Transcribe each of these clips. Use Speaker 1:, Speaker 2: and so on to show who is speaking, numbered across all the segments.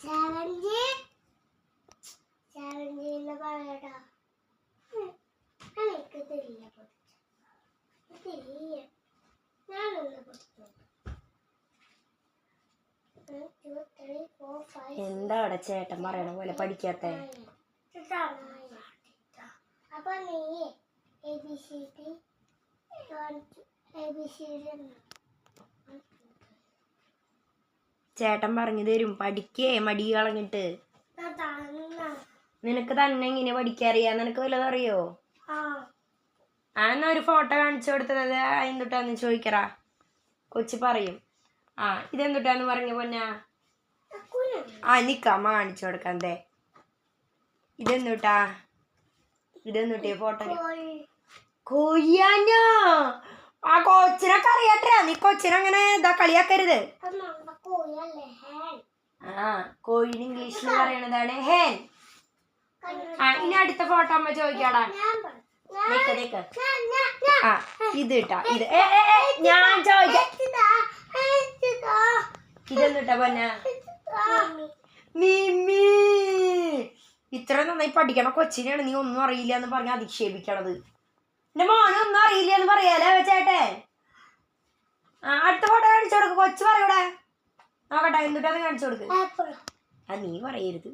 Speaker 1: Seventy സെവന്റിന്ന് പറയടാ. എനിക്ക് തിരിയ തിരിയ ഞാനൊന്ന് കൊടുത്തു
Speaker 2: എന്താ അവിടെ ചേട്ടൻ പറയണ പോലെ പഠിക്കാത്ത?
Speaker 1: അപ്പൊ നീ A B C D A B C D
Speaker 2: ചേട്ടൻ പറഞ്ഞു തരും പഠിക്കേ മടി കളഞ്ഞിട്ട് നിനക്ക് തന്നെ ഇങ്ങനെ പഠിക്കാറിയാ നിനക്ക് വല്ലതും അറിയോ?
Speaker 1: ആ
Speaker 2: എന്നാ ഒരു ഫോട്ടോ കാണിച്ചു കൊടുത്തത്. എന്തുട്ടാന്ന് ചോദിക്കറാ. കൊച്ചി പറയും. ആ ഇതെന്തുട്ടാന്ന് പറഞ്ഞ പൊന്നാ? ആ നിക്കമ്മ കാണിച്ചു ദേ. ഇതെന്തുട്ടാ? ഇതെന്തുട്ടിയ ഫോട്ടോ? കൊയ്യാനോ? ആ കൊച്ചിനൊക്കെ അറിയാട്ടെ. നീ കൊച്ചിനങ്ങനെ ഇതാ കളിയാക്കരുത്. ആ കോഴിന് ഇംഗ്ലീഷിൽ പറയണതാണ് ഹേൻ ആ ഇനി അടുത്ത ഫോട്ടോ അമ്മ ചോദിക്കാടാ. ആ ഇത് ഇട്ടാ ഇത്. ഞാൻ ചോദിക്കാം.
Speaker 1: ഇതാ, ഇതാ,
Speaker 2: ഇതെന്തുട്ടാ പൊന്ന ഇത്ര നന്നായി പഠിക്കണ കൊച്ചിനെയാണ് നീ ഒന്നും അറിയില്ല എന്ന് പറഞ്ഞ് അധിക്ഷേപിക്കണത്. എന്റെ മോനെ ഒന്നും അറിയില്ല എന്ന് പറയാലേ ചേട്ടേ ആ അടുത്ത ഫോട്ടോ കാണിച്ചു കൊടുക്ക്. കൊച്ചു പറയൂടെ നോക്കട്ടെ അത് കാണിച്ചു കൊടുക്ക്. ആ നീ പറയരുത്.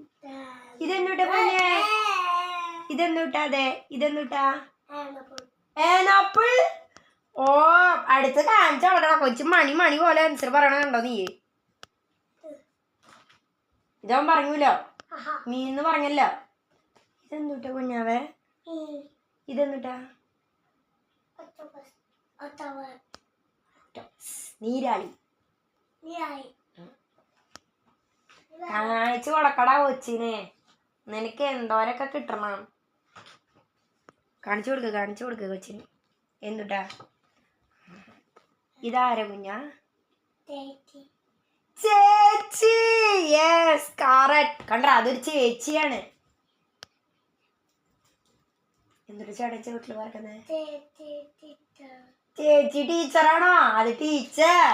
Speaker 1: ഇതെന്നിട്ട്
Speaker 2: പോയേ പൊന്നെ ഇതെന്തുട്ടാ അതെ?
Speaker 1: ഇതെന്നിട്ടാ.
Speaker 2: ഏനാപ്പിൾ? ഓ അടുത്ത് കാണിച്ചു കൊടുക്കണം. കൊച്ചു മണി മണി പോലെ ആൻസർ പറയണുണ്ടോ നീ? ഇതവൻ പറഞ്ഞൂലോ. മീന്ന് പറഞ്ഞല്ലോ. ഇതെന്നിട്ട കുഞ്ഞാവേ?
Speaker 1: ഇതെന്നിട്ടാ
Speaker 2: നീരാളി.
Speaker 1: നീരാളി.
Speaker 2: കാണിച്ചു കൊടുക്കടാ കൊച്ചിനെ. നിനക്ക് എന്തോരൊക്കെ കിട്ടണം? കാണിച്ചു കൊടുക്ക കാണിച്ചു കൊടുക്ക കൊച്ചിന്. എന്തുട്ടാ? ഇതാര കുഞ്ഞാ. ചേച്ചി. യെസ് കണ്ട അതൊരു ചേച്ചിയാണ്. എന്തൊരു ചേട്ടച്ച വീട്ടിൽ
Speaker 1: പറയുന്നത്.
Speaker 2: ചേച്ചി ടീച്ചറാണോ? അത് ടീച്ചർ.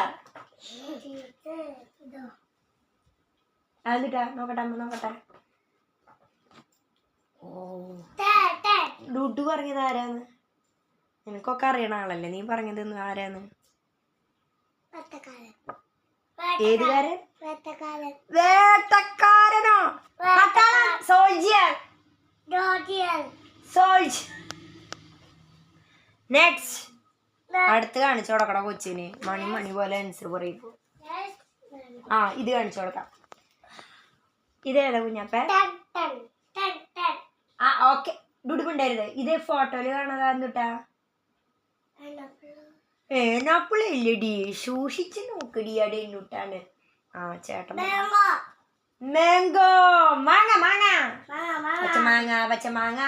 Speaker 2: എന്നിട്ടാ നോക്കട്ടെ അമ്മ നോക്കട്ടെ. ഓ. ഡുഡു പറഞ്ഞത് ആരാന്ന്? നിനക്കൊക്കെ അറിയണ ആളല്ലേ? നീ പറഞ്ഞത് ആരാന്ന്. വേട്ടക്കാരനോ? പട്ടാളം സോൾജിയർ സോൾജ്. നെക്സ്റ്റ് അടുത്ത് കാണിച്ചു കൊടുക്കണം കൊച്ചിന്. മണി മണി പോലെ ആൻസർ പറയും. ആ ഇത് കാണിച്ചു കൊടുക്കാം. ഇതേതാ കുഞ്ഞപ്പ. ആ ഓക്കെ. ഡുഡുമുണ്ടായിരുന്നത് ഇത് ഫോട്ടോയിൽ കാണാതാ എന്തുട്ടാ. ഏനാപ്പിളില്ലടി സൂക്ഷിച്ച് നോക്കടി അവിടെ എന്തുട്ടാണ് ആ ചേട്ടൻ മാങ്കോ
Speaker 1: മാങ്ങ, മാങ്ങ.
Speaker 2: പച്ചമാങ്ങ പച്ചമാങ്ങ